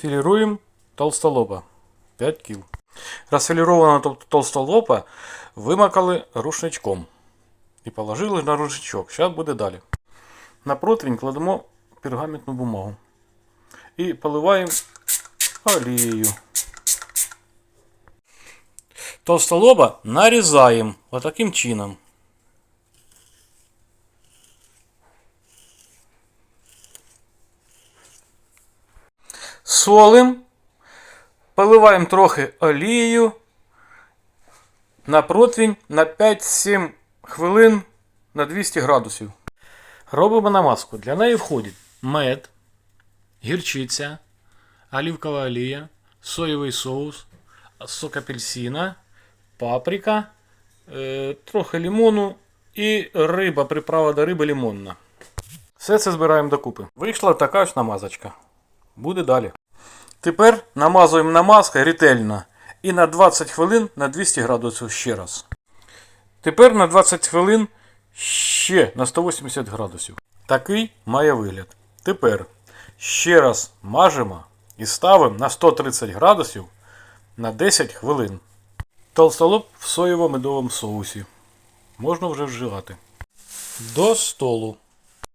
Филируем толстолоба 5 кіл. Розфілірованого тол- толстолоба вимакали рушничком і положили на рушничок. Зараз буде далі. На противень кладемо пергаментну бумагу і поливаємо олією. Толстолоба нарізаємо отаким чином. Солим, поливаємо трохи олією на противень на 5-7 хвилин на 200 градусів. Робимо намазку. Для неї входить мед, гірчиця, оливкова олія, соєвий соус, сок апельсина, паприка, е, трохи лимону і риба, приправа до риби лимонна. Все це збираємо докупи. Вийшла така ж намазочка. Буде далі. Тепер намазуємо намазкою ретельно і на 20 хвилин на 200 градусів ще раз. Тепер на 20 хвилин ще на 180 градусів. Такий має вигляд. Тепер ще раз мажемо і ставимо на 130 градусів на 10 хвилин. Толстолоб в соєво-медовому соусі. Можна вже вживати. До столу.